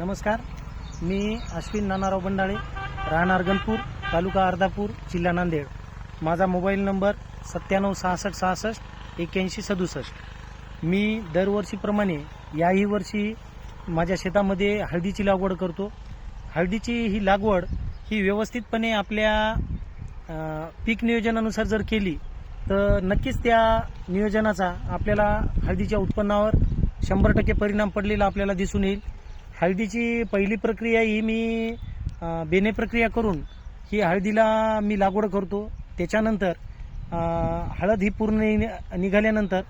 नमस्कार. मी अश्विन नानाराव बंडाळे राहणार गणपूर तालुका अर्धापूर जिल्हा नांदेड. माझा मोबाईल नंबर सत्त्याण्णव सहासष्ट सहासष्ट एक्याऐंशी सदुसष्ट. मी दरवर्षीप्रमाणे याही वर्षी माझ्या शेतामध्ये हळदीची लागवड करतो. हळदीची ही लागवड ही व्यवस्थितपणे आपल्या पीक नियोजनानुसार जर केली तर नक्कीच त्या नियोजनाचा आपल्याला हळदीच्या उत्पन्नावर शंभर टक्के परिणाम पडलेला आपल्याला दिसून येईल. हळदीची पहिली प्रक्रिया ही मी बेने प्रक्रिया करून ही हळदीला मी लागवड करतो. त्याच्यानंतर हळद ही पूर्ण नि- निघाल्यानंतर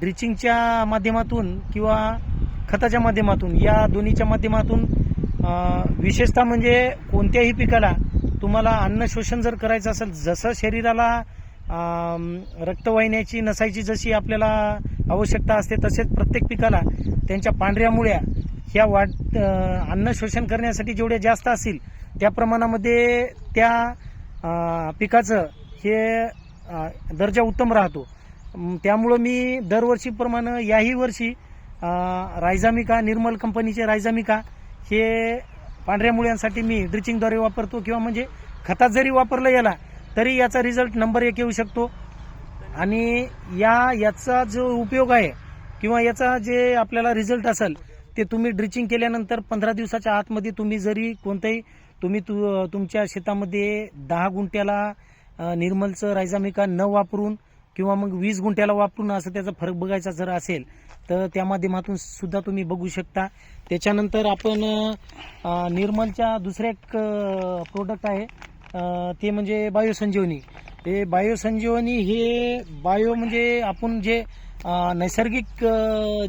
ड्रिचिंगच्या माध्यमातून किंवा खताच्या माध्यमातून या दोन्हीच्या माध्यमातून विशेषतः म्हणजे कोणत्याही पिकाला तुम्हाला अन्न शोषण जर करायचं असेल जसं शरीराला रक्तवाहिन्याची नसायची जशी आपल्याला आवश्यकता असते तसेच प्रत्येक पिकाला त्यांच्या पांढऱ्या मुळ्या ह्या वाट अन्न शोषण करण्यासाठी जेवढ्या जास्त असतील त्या प्रमाणामध्ये त्या पिकाचं हे दर्जा उत्तम राहतो. त्यामुळं मी दरवर्षीप्रमाणे याही वर्षी रायजामिका रायझामिका निर्मल कंपनीचे रायझामिका हे पांढऱ्या मुळ्यांसाठी मी ड्रिचिंगद्वारे वापरतो किंवा म्हणजे खतात जरी वापरलं याला तरी याचा रिझल्ट नंबर एक येऊ शकतो. आणि या याचा जो उपयोग आहे किंवा याचा जे आपल्याला रिझल्ट असेल ते तुम्ही ड्रिचिंग केल्यानंतर पंधरा दिवसाच्या आतमध्ये तुम्ही जरी कोणत्याही तुम्ही तु तुमच्या शेतामध्ये दहा गुंठ्याला निर्मलचं रायझामिका न वापरून किंवा मग वीस गुंठ्याला वापरून असं त्याचा फरक बघायचा जर असेल तर त्या माध्यमातून सुद्धा तुम्ही बघू शकता. त्याच्यानंतर आपण निर्मलच्या दुसऱ्या एक प्रोडक्ट आहे. ते म्हणजे बायोसंजीवनी. ते बायोसंजीवनी हे बायो म्हणजे आपण जे नैसर्गिक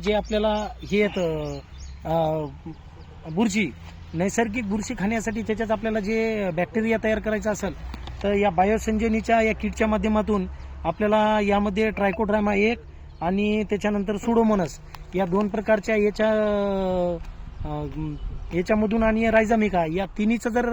जे आपल्याला हे येतं बुरशी नैसर्गिक बुरशी खाण्यासाठी त्याच्यात आपल्याला जे बॅक्टेरिया तयार करायचा असेल तर या बायोसंजनीच्या या किटच्या माध्यमातून आपल्याला यामध्ये ट्रायकोड्रामा एक आणि त्याच्यानंतर सुडोमोनस या दोन प्रकारच्या याच्या याच्यामधून आणि रायझामिका या तिन्हीचं जर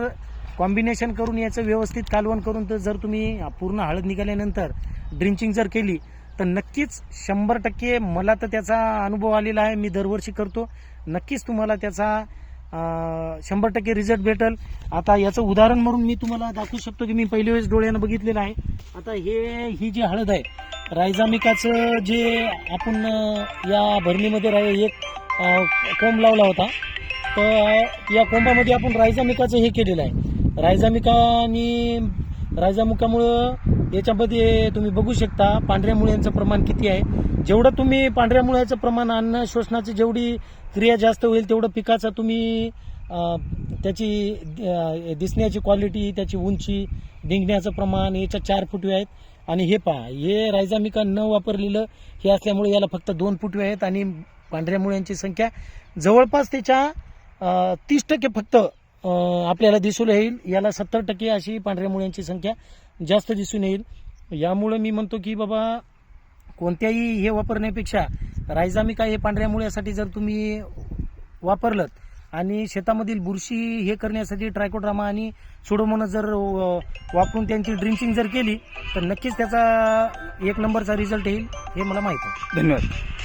कॉम्बिनेशन करून याचं व्यवस्थित कालवण करून तर जर तुम्ही पूर्ण हळद निघाल्यानंतर ड्रिंचिंग जर केली तर नक्कीच शंभर टक्के मला तर त्याचा अनुभव आलेला आहे. मी दरवर्षी करतो. नक्कीच तुम्हाला त्याचा शंभर टक्के रिझल्ट भेटल. आता याचं उदाहरण म्हणून मी तुम्हाला दाखवू शकतो की मी पहिल्या वेळेस डोळ्यानं बघितलेलं आहे. आता हे ही जी हळद आहे रायझामिकाचं जे आपण या भरणीमध्ये राय एक कोंब लावला होता. तर या कोंबामध्ये आपण रायझामिकाचं हे केलेलं आहे. रायझामिकानी रायझामिकामुळं याच्यामध्ये तुम्ही बघू शकता पांढऱ्या मुळ्यांचं प्रमाण किती आहे. जेवढं तुम्ही पांढऱ्या मुळ्याचं प्रमाण अन्न शोषणाची जेवढी क्रिया जास्त होईल तेवढं पिकाचा तुम्ही त्याची दिसण्याची क्वालिटी त्याची उंची डिंगण्याचं प्रमाण याच्या चार फुटवे आहेत. आणि हे पहा हे रायझामिका न वापरलेलं हे असल्यामुळे याला फक्त दोन फुटवे आहेत आणि पांढऱ्या मुळ्यांची संख्या जवळपास त्याच्या तीस टक्के फक्त आपल्याला दिसून येईल. याला सत्तर टक्के अशी पांढऱ्या मुळ्यांची संख्या जास्त दिसून येईल. यामुळे मी म्हणतो की बाबा कोणत्याही हे वापरण्यापेक्षा रायझामिका हे पांढऱ्या मुळ्यासाठी जर तुम्ही वापरलं आणि शेतामधील बुरशी हे करण्यासाठी ट्रायकोड्रामा आणि सुडोमोनस जर वापरून त्यांची ड्रिंकिंग जर केली तर नक्कीच त्याचा एक नंबरचा रिझल्ट येईल हे मला माहीत आहे. धन्यवाद.